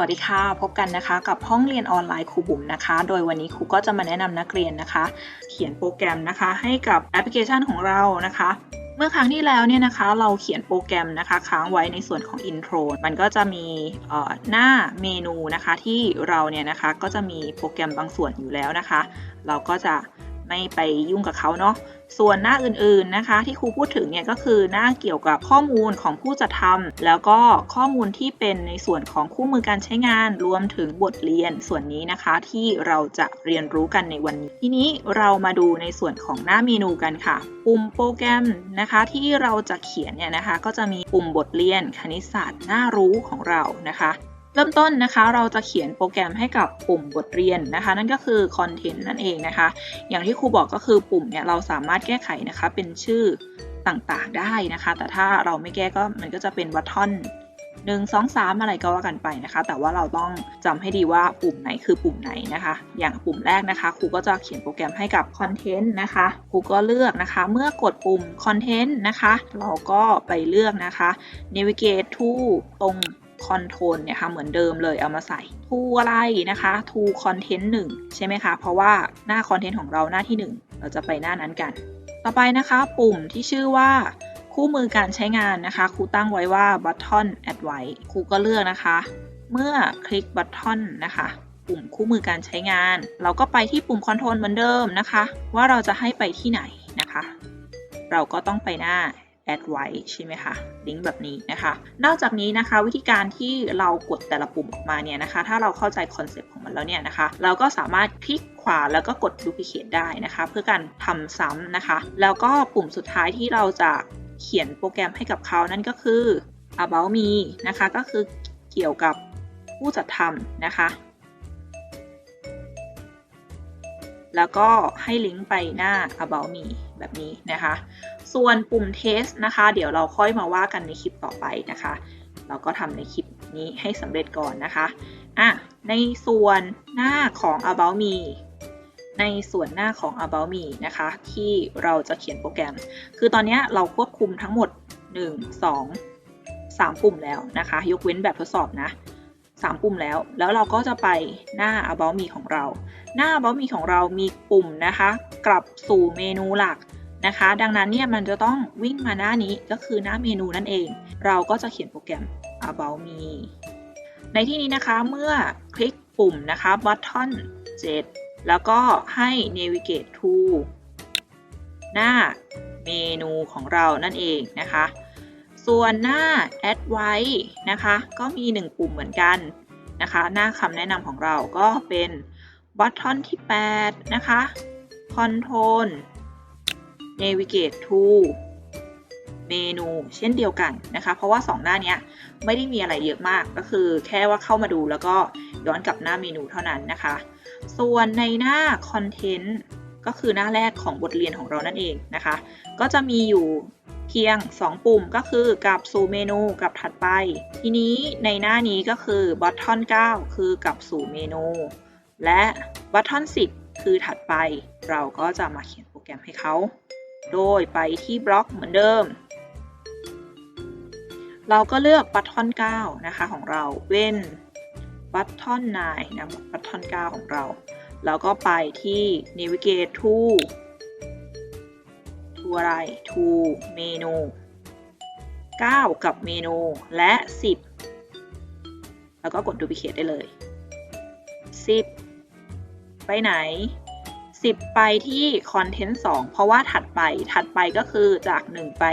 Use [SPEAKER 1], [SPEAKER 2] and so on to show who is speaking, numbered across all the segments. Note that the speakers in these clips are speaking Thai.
[SPEAKER 1] วัสดีค่ะ พบกันนะคะกับห้องเรียนออนไลน์ครูบุ๋มนะคะ โดยวันนี้ครูก็จะมาแนะนำนักเรียนนะคะ เขียนโปรแกรมนะคะ ให้กับแอปพลิเคชันของเรานะคะ เมื่อครั้งที่แล้วเนี่ยนะคะเราเขียนโปรแกรมนะคะ ค้างไว้ในส่วนของ intro มันก็จะมีหน้าเมนูนะคะที่เราเนี่ยนะคะก็จะมีโปรแกรมบางส่วนอยู่แล้วนะคะ เราก็จะ ไม่ไปยุ่งกับเขาเนาะส่วนหน้าอื่นๆนะคะ ที่ครูพูดถึงเนี่ยก็คือหน้าเกี่ยวกับข้อมูลของผู้จัดทำแล้วก็ข้อมูลที่เป็นในส่วนของคู่มือการใช้งานรวมถึงบทเรียนส่วนนี้นะคะ ที่เราจะเรียนรู้กันในวันนี้ ทีนี้เรามาดูในส่วนของหน้าเมนูกันค่ะ ปุ่มโปรแกรมนะคะที่เราจะเขียนเนี่ยนะคะ ก็จะมีปุ่มบทเรียนคณิตศาสตร์น่ารู้ของเรานะคะ เริ่มต้นนะคะเราจะเขียนโปรแกรมให้กับปุ่มบทเรียนนะคะ นั่นก็คือคอนเทนต์นั่นเองนะคะ อย่างที่ครูบอกก็คือปุ่มเนี่ยเราสามารถแก้ไขนะคะ เป็นชื่อต่างๆได้นะคะ แต่ถ้าเราไม่แก้ก็มันก็จะเป็นวัตทอนหนึ่งสองสามอะไรก็ว่ากันไปนะคะ แต่ว่าเราต้องจำให้ดีว่าปุ่มไหนคือปุ่มไหนนะคะ อย่างปุ่มแรกนะคะครูก็จะเขียนโปรแกรมให้กับคอนเทนต์นะคะครูก็เลือกนะคะ เมื่อกดปุ่มคอนเทนต์นะคะ เราก็ไปเลือกนะคะ navigate to ตรง คอนโทรลเนี่ยค่ะเหมือนเดิมเลยเอามาใส่ to อะไรนะคะ to content 1 ใช่ไหมคะ เพราะว่าหน้าคอนเทนต์ของเราหน้าที่ 1 เราจะไปหน้านั้นกัน ต่อไปนะคะ ปุ่มที่ชื่อว่าคู่มือการใช้งานนะคะ ครูตั้งไว้ว่า button add ไว้ครูก็เลือกนะคะ เมื่อคลิก button นะคะปุ่มคู่มือการใช้งาน เราก็ไปที่ปุ่ม control เหมือนเดิมนะคะ ว่าเราจะให้ไปที่ไหนนะคะ เราก็ต้องไปหน้า add ไว้ใช่ไหมคะลิงก์แบบนี้นะคะ นอกจากนี้นะคะวิธีการที่เรากดแต่ละปุ่มออกมาเนี่ยนะคะ ถ้าเราเข้าใจคอนเซปต์ของมันแล้วเนี่ยนะคะ เราก็สามารถคลิกขวาแล้วก็กด duplicate ได้นะคะ เพื่อการทำซ้ำนะคะ แล้วก็ปุ่มสุดท้ายที่เราจะเขียนโปรแกรมให้กับเขานั่นก็คือ about me นะคะ ก็คือเกี่ยวกับผู้จัดทำนะคะ แล้วก็ให้ลิงก์ไปหน้า about me แบบนี้นะคะ ส่วนปุ่ม test นะคะ เดี๋ยวเราค่อยมาว่ากันในคลิปต่อไปนะคะ เราก็ทำในคลิปนี้ให้สำเร็จก่อนนะคะอะในส่วนหน้าของ about me ในส่วนหน้าของ about me นะคะ ที่เราจะเขียนโปรแกรม คือตอนนี้เราควบคุมทั้งหมด 1 2 3 ปุ่มแล้วนะคะ ยกเว้นแบบทดสอบนะ 3 ปุ่มแล้ว แล้วเราก็จะไปหน้า about me ของเรา หน้า about me ของเรามีปุ่มนะคะ กลับสู่เมนูหลัก นะคะ ดังนั้นเนี่ยมันจะต้องวิ่งมาหน้านี้ก็คือหน้าเมนูนั่นเอง เราก็จะเขียนโปรแกรม about me ในที่นี้นะคะเมื่อคลิกปุ่มนะคะ button 7 แล้วก็ให้ navigate to หน้าเมนูของเรานั่นเองนะคะ ส่วนหน้า add ไว้นะคะ ก็มี 1 ปุ่มเหมือนกันนะคะ หน้าคำแนะนำของเราก็เป็น button ที่ 8 นะคะ control navigate to เมนูเช่นเดียวกันนะคะ เพราะว่า 2 หน้านี้ไม่ได้มีอะไรเยอะมากก็คือ แค่ว่าเข้ามาดูแล้วก็ย้อนกลับหน้าเมนูเท่านั้นนะคะ ส่วนในหน้า content ก็คือหน้าแรกของบทเรียนของเรานั่นเองนะคะ ก็จะมีอยู่เพียง 2 ปุ่มก็คือกลับสู่เมนูกับถัดไป ทีนี้ในหน้านี้ก็คือ button 9คือกลับสู่เมนู และ button 10 คือถัดไป เราก็จะมาเขียนโปรแกรมให้เขา โดยไปที่บล็อกเหมือนเดิม เราก็เลือก button 9นะคะของเราเว้น button 9นะ button 9ของเรา แล้วก็ไปที่ navigate to to อะไร to เมนู 9 กับเมนูและ 10 แล้วก็กด duplicate ได้เลย 10 ไปไหน 10 ไปที่ content 2เพราะว่าถัดไปถัดไปก็คือจาก 1 ไป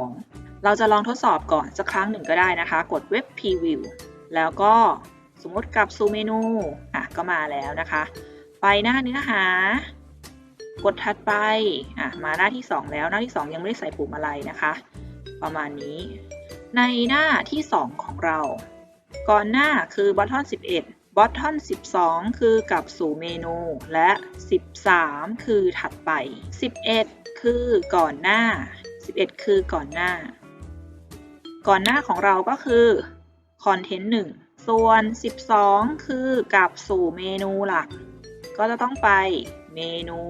[SPEAKER 1] 2 เราจะลองทดสอบก่อนสักครั้งหนึ่งก็ได้นะคะ กด web preview แล้วก็สมมติกลับสู่เมนูอะก็มาแล้วนะคะ ไปหน้าเนื้อหา กดถัดไปอะมาหน้าที่ 2 แล้วหน้าที่ 2 ยังไม่ได้ใส่ปุ่มอะไรนะคะ ประมาณนี้ ในหน้าที่ 2 ของเรา ก่อนหน้าคือ button 11 button 12 คือกลับสู่เมนู และ 13 คือถัดไป 11 คือก่อนหน้า 11 คือก่อนหน้า ก่อนหน้าของเราก็คือ content 1ส่วน 12 คือกลับสู่เมนูหลัก ก็จะต้องไปเมนู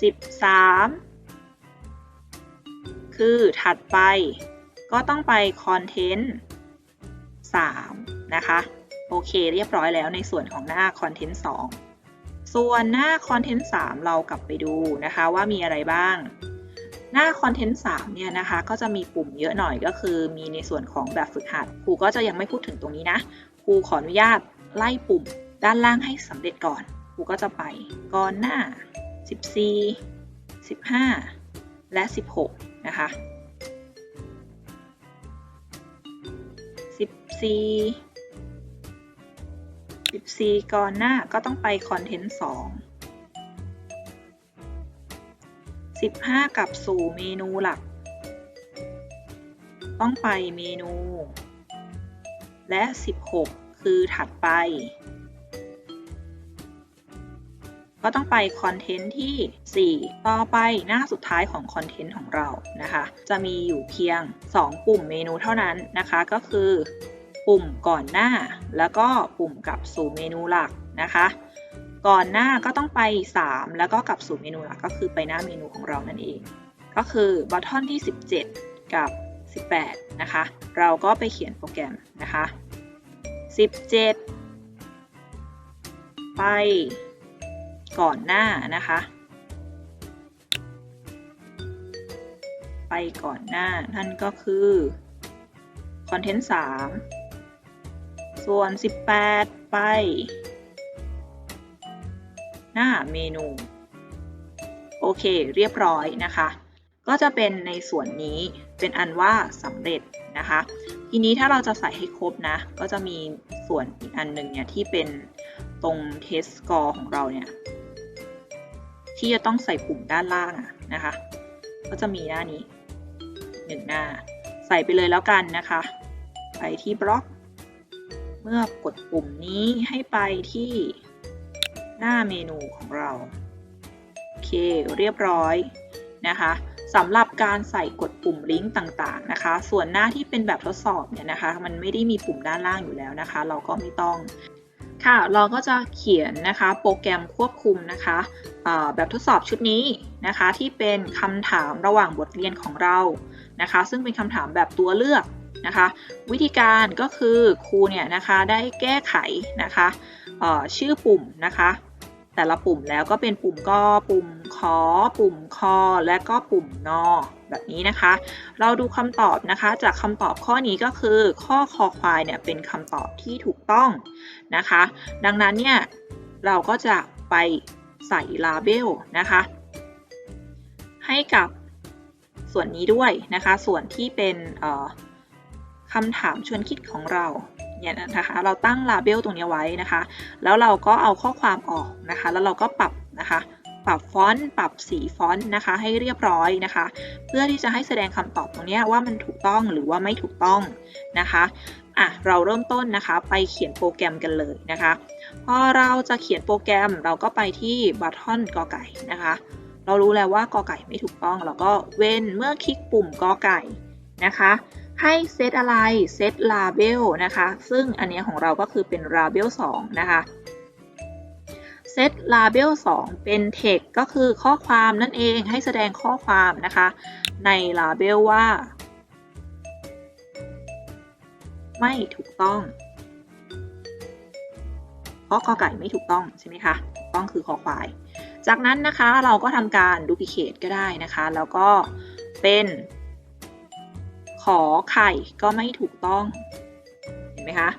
[SPEAKER 1] 13 คือถัดไป ก็ต้องไป content 3 นะคะ โอเคเรียบร้อยแล้วในส่วนของหน้า Content 2ส่วนหน้า Content 3เรากลับไปดูนะคะว่ามีอะไรบ้าง หน้า Content 3เนี่ยนะคะก็จะมีปุ่มเยอะหน่อยก็คือมีในส่วนของแบบฝึกหัดครูก็จะยังไม่พูดถึงตรงนี้นะครูขออนุญาตไล่ปุ่มด้านล่างให้สำเร็จก่อนครูก็จะไปก่อนหน้า 14 15 และ 16 นะคะ 14 14ก่อนหน้าก็ต้องไปคอนเทนต์2 15กลับสู่เมนูหลัก ต้องไปเมนู และ16คือถัดไป ก็ต้องไปคอนเทนต์ที่ 4 ต่อไปหน้าสุดท้ายของคอนเทนต์ของเรานะคะ จะมีอยู่เพียง 2 ปุ่มเมนูเท่านั้นนะคะ ก็คือ ปุ่มก่อนหน้า แล้วก็ปุ่มกลับสู่เมนูหลักนะคะ ก่อนหน้าก็ต้องไป 3 แล้วก็กลับสู่เมนูหลักก็คือไปหน้าเมนูของเรานั่นเอง ก็คือบัตทอนที่ 17 กับ 18 นะคะ เราก็ไปเขียนโปรแกรมนะคะ 17 ไป ก่อนหน้านะคะ ไปก่อนหน้านั่นก็คือคอนเทนต์3ส่วน 18 ไป หน้าเมนู โอเค เรียบร้อยนะคะ ก็จะเป็นในส่วนนี้เป็นอันว่าสำเร็จนะคะ ทีนี้ถ้าเราจะใส่ให้ครบนะ ก็จะมีส่วนอีกอันหนึ่งเนี่ยที่เป็นตรง test score ของเราเนี่ย ที่จะต้องใส่ปุ่มด้านล่างอะนะคะ ก็จะมีหน้านี้หนึ่งหน้า ใส่ไปเลยแล้วกันนะคะ ไปที่บล็อก เมื่อกดปุ่มนี้ให้ไปที่หน้าเมนูของเรา โอเคเรียบร้อยนะคะสำหรับการใส่กดปุ่มลิงก์ต่างๆนะคะ ส่วนหน้าที่เป็นแบบทดสอบเนี่ยนะคะ มันไม่ได้มีปุ่มด้านล่างอยู่แล้วนะคะ เราก็ไม่ต้อง ค่ะ เราก็จะเขียนนะคะโปรแกรมควบคุมนะคะแบบทดสอบชุดนี้นะคะที่เป็นคำถามระหว่างบทเรียนของเรานะคะ ซึ่งเป็นคำถามแบบตัวเลือกนะคะ วิธีการก็คือครูเนี่ยนะคะได้แก้ไขนะคะชื่อปุ่มนะคะ แต่ละปุ่มแล้วก็เป็นปุ่มก็ปุ่มขอปุ่มคอและก็ปุ่มนอ แบบนี้นะคะ เราดูคำตอบนะคะ จากคำตอบข้อนี้ก็คือ ข้อคอควายเนี่ยเป็นคำตอบที่ถูกต้องนะคะ ดังนั้นเนี่ยเราก็จะไปใส่ลาเบลนะคะ ให้กับส่วนนี้ด้วยนะคะ ส่วนที่เป็นคำถามชวนคิดของเราเนี่ยนะคะเราตั้งลาเบลตรงนี้ไว้นะคะ แล้วเราก็เอาข้อความออกนะคะ แล้วเราก็ปรับนะคะ ปรับฟอนต์ปรับสีฟอนต์นะคะ ให้เรียบร้อยนะคะ เพื่อที่จะให้แสดงคำตอบตรงนี้ว่ามันถูกต้องหรือว่าไม่ถูกต้องนะคะอะเราเริ่มต้นนะคะไปเขียนโปรแกรมกันเลยนะคะพอเราจะเขียนโปรแกรมเราก็ไปที่บัตทอนกอไก่นะคะ เรารู้แล้วว่ากอไก่ไม่ถูกต้อง เราก็เว้นเมื่อคลิกปุ่มกอไก่นะคะให้เซตอะไรเซต label นะคะ ซึ่งอันนี้ของเราก็คือเป็น label 2นะคะ เซต label 2 เป็น text ก็คือข้อความนั่นเองให้แสดงข้อความนะคะ ใน label ว่า ไม่ถูกต้อง เพราะกอไก่ไม่ถูกต้องใช่ไหมคะถูกต้องคือคอควาย จากนั้นนะคะเราก็ทำการ duplicate ก็ได้นะคะ แล้วก็เป็นขอไข่ก็ไม่ถูกต้อง เห็นไหมคะ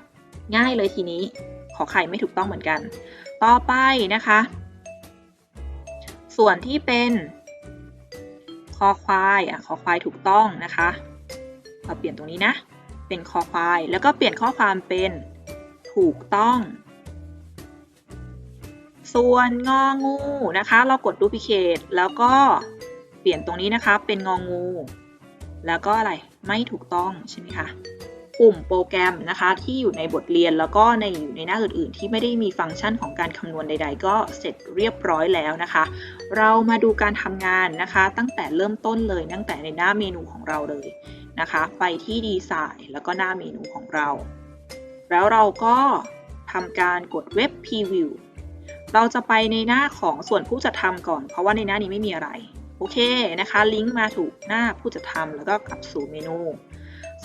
[SPEAKER 1] ง่ายเลยทีนี้ขอไข่ไม่ถูกต้องเหมือนกัน ต่อไปนะคะ ส่วนที่เป็นคอควายอะคอควายถูกต้องนะคะเราเปลี่ยนตรงนี้นะ เป็นคอควาย แล้วก็เปลี่ยนข้อความเป็นถูกต้อง ส่วนงองูนะคะ เรากด duplicate แล้วก็เปลี่ยนตรงนี้นะคะ เป็นงองู แล้วก็อะไรไม่ถูกต้องใช่ไหมคะ ปุ่มโปรแกรมนะคะที่อยู่ในบทเรียนแล้วก็ในอยู่ในหน้าอื่นๆ ที่ไม่ได้มีฟังก์ชันของการคำนวณใด ๆ ก็เสร็จเรียบร้อยแล้วนะคะ เรามาดูการทำงานนะคะ ตั้งแต่เริ่มต้นเลยตั้งแต่ในหน้าเมนูของเราเลยนะคะ ไปที่ดีไซน์แล้วก็หน้าเมนูของเรา แล้วเราก็ทำการกดเว็บพรีวิวเราจะไปในหน้าของส่วนผู้จัดทำก่อน เพราะว่าในหน้านี้ไม่มีอะไร โอเคนะคะ ลิงก์มาถูกหน้าผู้จัดทำแล้วก็กลับสู่เมนู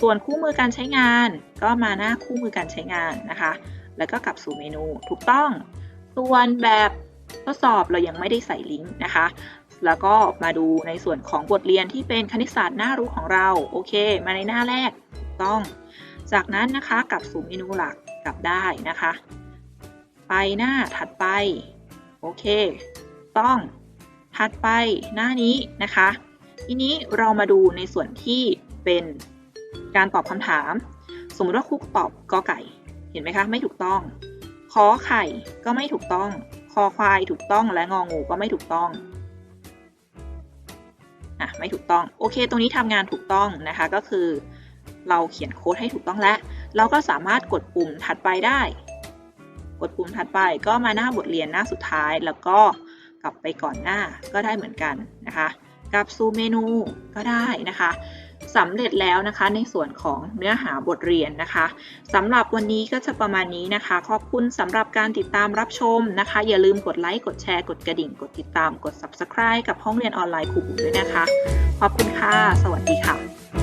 [SPEAKER 1] ส่วนคู่มือการใช้งานก็มาหน้าคู่มือการใช้งานนะคะ แล้วก็กลับสู่เมนูถูกต้อง ส่วนแบบทดสอบเรายังไม่ได้ใส่ลิงก์นะคะ แล้วก็มาดูในส่วนของบทเรียนที่เป็นคณิตศาสตร์หน่ารู้ของเรา โอเค มาในหน้าแรกถูกต้อง จากนั้นนะคะกลับสู่เมนูหลักกลับได้นะคะ ไปหน้าถัดไป โอเค ต้อง ถัดไปหน้านี้นะคะ ทีนี้เรามาดูในส่วนที่เป็น การตอบคำถาม สมมติว่าครูตอบกอไก่ เห็นไหมคะไม่ถูกต้องขอไข่ก็ไม่ถูกต้อง คอควายถูกต้องและงองูก็ไม่ถูกต้องอะไม่ถูกต้อง โอเค ตรงนี้ทำงานถูกต้องนะคะก็คือ เราเขียนโค้ดให้ถูกต้องแล้ว เราก็สามารถกดปุ่มถัดไปได้ กดปุ่มถัดไปก็มาหน้าบทเรียนหน้าสุดท้าย แล้วก็กลับไปก่อนหน้าก็ได้เหมือนกันนะคะกลับสู่เมนูก็ได้นะคะ สำเร็จแล้วนะคะในส่วนของเนื้อหาบทเรียนนะคะสำหรับวันนี้ก็จะประมาณนี้นะคะ ขอบคุณสำหรับการติดตามรับชมนะคะ อย่าลืมกดไลค์กดแชร์กดกระดิ่ง กดติดตามกด subscribe กับห้องเรียนออนไลน์ครูบุ๋มด้วยนะคะ ขอบคุณค่ะ สวัสดีค่ะ